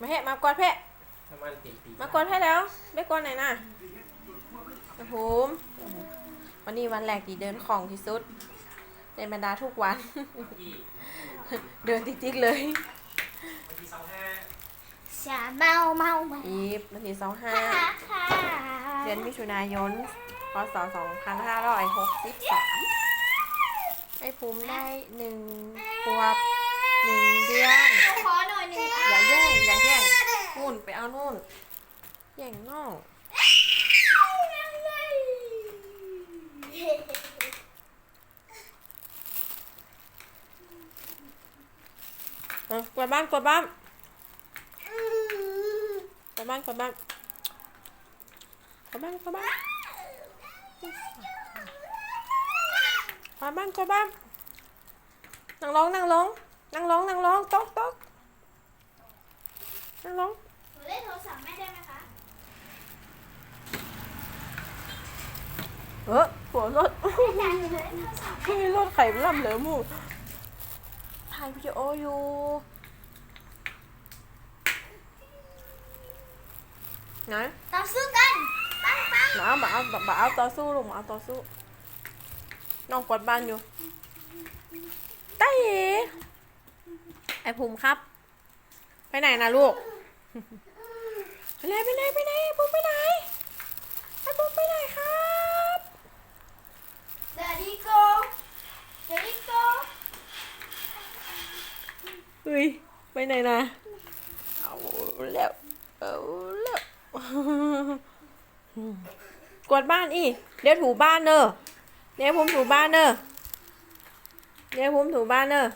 มาแหะมากอดแพะน้ำมันติดปีมากดให้แล้วไปกดไหนอยนะโอ้โหวันนี้วันแรกที่เดินของที่สุดในบรรดาทุกวันที่เดินติ๊กๆเลยวันที่สองห้าชาเมาเมาเมาอีฟวันที่สองห้าค่ะค่ะเดือนมิถุนายนพศสองพันห้าร้อยหกสิบสามให้ภูมิได้หนึ่งขวบหนึ่งเดือนขอหน่อยหนึ่ง อย่าแย่งอย่าแย่งนู่นไปเอานู่น แย่งน้องเออกวาดบ้านกวาดบ้านกวาดบ้านกวาดบ้านกวาดบ้านกวาดบ้านกวาดบ้านกวาดบ้านนั่งลงนั่งลงนั่งลงนั่งลงโต๊ะโต๊ะนั่งลง หนูเล่นโทรศัพท์แม่ได้ไหมคะ เออหัวรถแต่หนูเล่นโทรศัพท์ไม่รถไข่ล่ำเหลือหมูถ่ายวิดีโออยู่ไหนต่อสู้กันปังปังหมาหมาเอาหมาเอาต่อสู้ลูกหมาเอาต่อสู้น้องกดบ้านอยู่ไต้เอ๋ไอภูมิครับ ไปไหนนะลูก ไปไหนไปไหนไปไหนไอภูมิไปไหนไอภูมิไปไหนครับ เดดิโกเดดิโก เฮ้ยไปไหนนะ เอาแล้ว เอาแล้วกวาดบ้านอีเดี๋ยวถูบ้านเนอะเดี๋ยวผมถูบ้านเนอะเดี๋ยวผมถูบ้านเนอะ